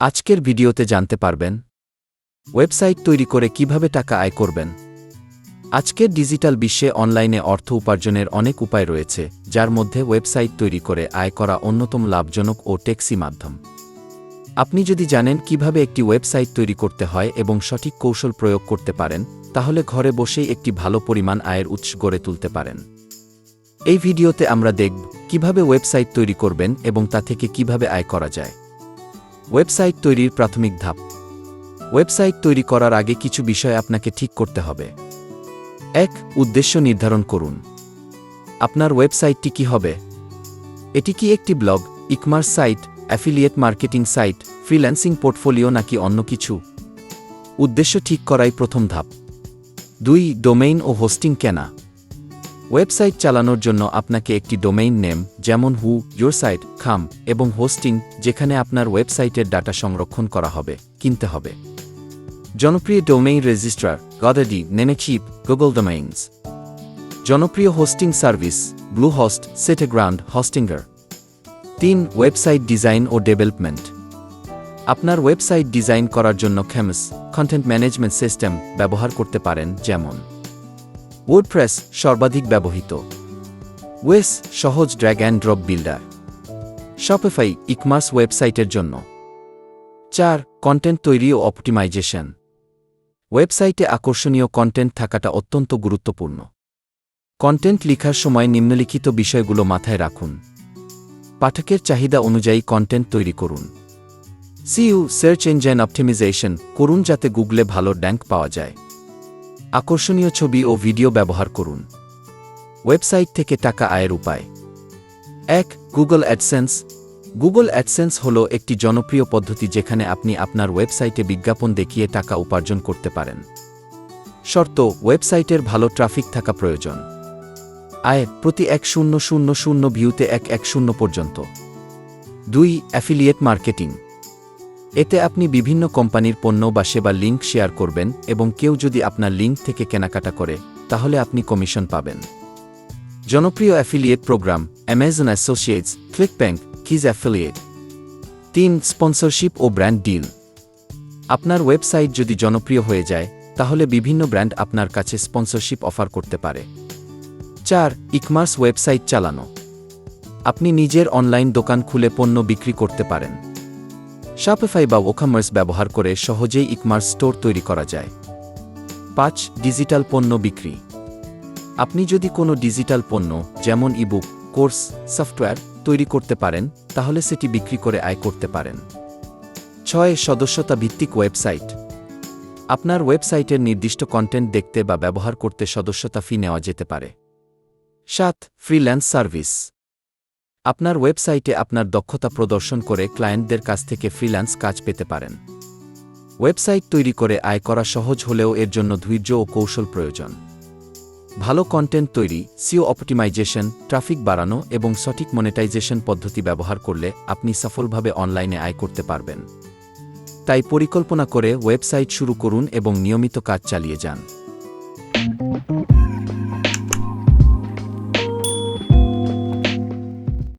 আজকের ভিডিওতে জানতে পারবেন ওয়েবসাইট তৈরি করে কীভাবে টাকা আয় করবেন। আজকের ডিজিটাল বিশ্বে অনলাইনে অর্থ উপার্জনের অনেক উপায় রয়েছে, যার মধ্যে ওয়েবসাইট তৈরি করে আয় করা অন্যতম লাভজনক ও ট্যাক্সি মাধ্যম। আপনি যদি জানেন কীভাবে একটি ওয়েবসাইট তৈরি করতে হয় এবং সঠিক কৌশল প্রয়োগ করতে পারেন, তাহলে ঘরে বসেই একটি ভালো পরিমাণ আয়ের উৎস গড়ে তুলতে পারেন। এই ভিডিওতে আমরা দেখব কীভাবে ওয়েবসাইট তৈরি করবেন এবং তা থেকে কীভাবে আয় করা যায়। ওয়েবসাইট তৈরির প্রাথমিক ধাপ। ওয়েবসাইট তৈরি করার আগে কিছু বিষয় আপনাকে ঠিক করতে হবে। এক, উদ্দেশ্য নির্ধারণ করুন। আপনার ওয়েবসাইটটি কি হবে? এটি কি একটি blog, ecommerce site, affiliate marketing site, freelancing portfolio নাকি অন্য কিছু? উদ্দেশ্য ঠিক করাই প্রথম ধাপ। দুই, ডোমেইন ও হোস্টিং কেনা। ওয়েবসাইট চালানোর জন্য আপনাকে একটি ডোমেইন নেম, যেমন হু, ইয়োর সাইট, খাম, এবং হোস্টিং, যেখানে আপনার ওয়েবসাইটের ডাটা সংরক্ষণ করা হবে, কিনতে হবে। জনপ্রিয় domain registrar, GoDaddy Namecheap Google Domains. জনপ্রিয় hosting service Bluehost SiteGround Hostinger তিন, ওয়েবসাইট ডিজাইন ও ডেভেলপমেন্ট। আপনার ওয়েবসাইট ডিজাইন করার জন্য খেমস কন্টেন্ট ম্যানেজমেন্ট সিস্টেম ব্যবহার করতে পারেন, যেমন ওয়ার্ডপ্রেস সর্বাধিক ব্যবহৃত। ওয়েস সহজ drag and drop builder Shopify ecommerce ওয়েবসাইটের জন্য। চার কন্টেন্ট তৈরি ও অপটিমাইজেশন ওয়েবসাইটে আকর্ষণীয় কন্টেন্ট থাকাটা অত্যন্ত গুরুত্বপূর্ণ। কন্টেন্ট লিখার সময় নিম্নলিখিত বিষয়গুলো মাথায় রাখুন। পাঠকের চাহিদা অনুযায়ী কন্টেন্ট তৈরি করুন। সিইউ সার্চ ইঞ্জিন অপটিমাইজেশন করুন যাতে গুগলে ভালো ড্যাঙ্ক পাওয়া যায়। আকর্ষণীয় ছবি ও ভিডিও ব্যবহার করুন। ওয়েবসাইট থেকে টাকা আয়ের উপায়। এক, গুগল অ্যাডসেন্স। গুগল অ্যাডসেন্স হল একটি জনপ্রিয় পদ্ধতি যেখানে আপনি আপনার ওয়েবসাইটে বিজ্ঞাপন দেখিয়ে টাকা উপার্জন করতে পারেন। শর্ত, ওয়েবসাইটের ভালো ট্রাফিক থাকা প্রয়োজন। আয় প্রতি এক শূন্য শূন্য শূন্য ভিউতে এক এক শূন্য পর্যন্ত। দুই, অ্যাফিলিয়েট মার্কেটিং। এতে আপনি বিভিন্ন কোম্পানির পণ্য বা সেবা লিঙ্ক শেয়ার করবেন এবং কেউ যদি আপনার লিঙ্ক থেকে কেনাকাটা করে, তাহলে আপনি কমিশন পাবেন। জনপ্রিয় affiliate programme Amazon Associates ClickBank keys affiliate তিন, স্পন্সরশিপ ও ব্র্যান্ড ডিল। আপনার ওয়েবসাইট যদি জনপ্রিয় হয়ে যায়, তাহলে বিভিন্ন ব্র্যান্ড আপনার কাছে স্পন্সরশিপ অফার করতে পারে। চার, ইকমার্স ওয়েবসাইট চালানো। আপনি নিজের অনলাইন দোকান খুলে পণ্য বিক্রি করতে পারেন। শপিফাই বা ওকামার্স ব্যবহার করে সহজেই ইকমার্স স্টোর তৈরি করা যায়। পাঁচ ডিজিটাল পণ্য বিক্রি। আপনি যদি কোনো ডিজিটাল পণ্য, যেমন ইবুক কোর্স সফটওয়্যার তৈরি করতে পারেন, তাহলে সেটি বিক্রি করে আয় করতে পারেন। ছয়, সদস্যতা ভিত্তিক ওয়েবসাইট। আপনার ওয়েবসাইটের নির্দিষ্ট কন্টেন্ট দেখতে বা ব্যবহার করতে সদস্যতা ফি নেওয়া যেতে পারে। সাত ফ্রিল্যান্স সার্ভিস আপনার ওয়েবসাইটে আপনার দক্ষতা প্রদর্শন করে ক্লায়েন্টদের কাছ থেকে ফ্রিল্যান্স কাজ পেতে পারেন। ওয়েবসাইট তৈরি করে আয় করা সহজ হলেও এর জন্য ধৈর্য ও কৌশল প্রয়োজন। ভালো কন্টেন্ট তৈরি সিও অপটিমাইজেশন ট্রাফিক বাড়ানো এবং সঠিক মনিটাইজেশন পদ্ধতি ব্যবহার করলে আপনি সফলভাবে অনলাইনে আয় করতে পারবেন। তাই পরিকল্পনা করে ওয়েবসাইট শুরু করুন এবং নিয়মিত কাজ চালিয়ে যান।